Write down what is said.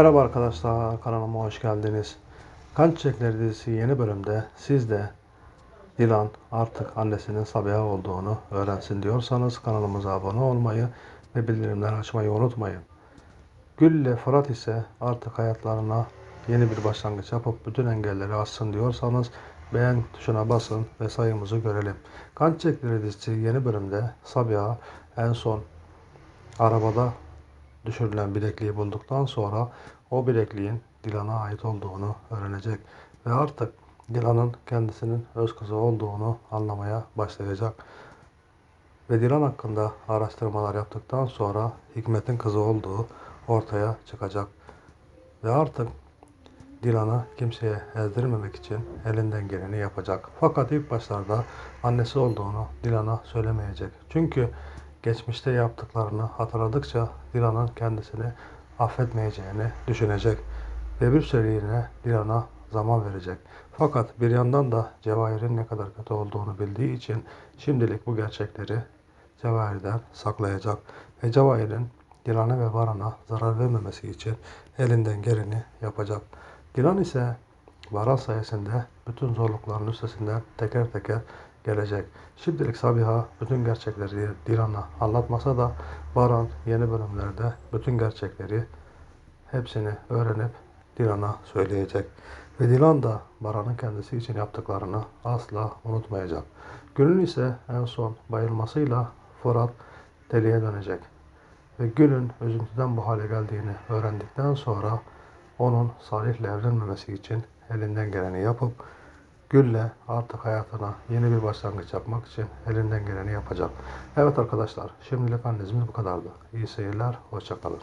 Merhaba arkadaşlar, kanalıma hoş geldiniz. Kan Çiçekleri dizisi yeni bölümde siz de Dilan artık annesinin Sabiha olduğunu öğrensin diyorsanız kanalımıza abone olmayı ve bildirimleri açmayı unutmayın. Gül ile Fırat ise artık hayatlarına yeni bir başlangıç yapıp bütün engelleri aşsın diyorsanız beğen tuşuna basın ve sayımızı görelim. Kan Çiçekleri dizisi yeni bölümde Sabiha en son arabada düşürülen bilekliği bulduktan sonra o bilekliğin Dilan'a ait olduğunu öğrenecek ve artık Dilan'ın kendisinin öz kızı olduğunu anlamaya başlayacak. Ve Dilan hakkında araştırmalar yaptıktan sonra Hikmet'in kızı olduğu ortaya çıkacak. Ve artık Dilan'ı kimseye ezdirmemek için elinden geleni yapacak. Fakat ilk başlarda annesi olduğunu Dilan'a söylemeyecek. Çünkü geçmişte yaptıklarını hatırladıkça Dilan'ın kendisini affetmeyeceğini düşünecek. Ve bir süreliğine Dilan'a zaman verecek. Fakat bir yandan da Cevahir'in ne kadar kötü olduğunu bildiği için şimdilik bu gerçekleri Cevahir'den saklayacak. Ve Cevahir'in Dilan'a ve Baran'a zarar vermemesi için elinden geleni yapacak. Dilan ise Baran sayesinde bütün zorlukların üstesinden teker teker gelecek. Şimdilik Sabiha bütün gerçekleri Dilan'a anlatmasa da Baran yeni bölümlerde bütün gerçekleri hepsini öğrenip Dilan'a söyleyecek. Ve Dilan da Baran'ın kendisi için yaptıklarını asla unutmayacak. Gül'ün ise en son bayılmasıyla Fırat deliye dönecek. Ve Gül'ün üzüntüden bu hale geldiğini öğrendikten sonra onun Salih'le evlenmemesi için elinden geleni yapıp Gül'le artık hayatına yeni bir başlangıç yapmak için elinden geleni yapacak. Evet arkadaşlar şimdilik analizimiz bu kadardı. İyi seyirler, hoşçakalın.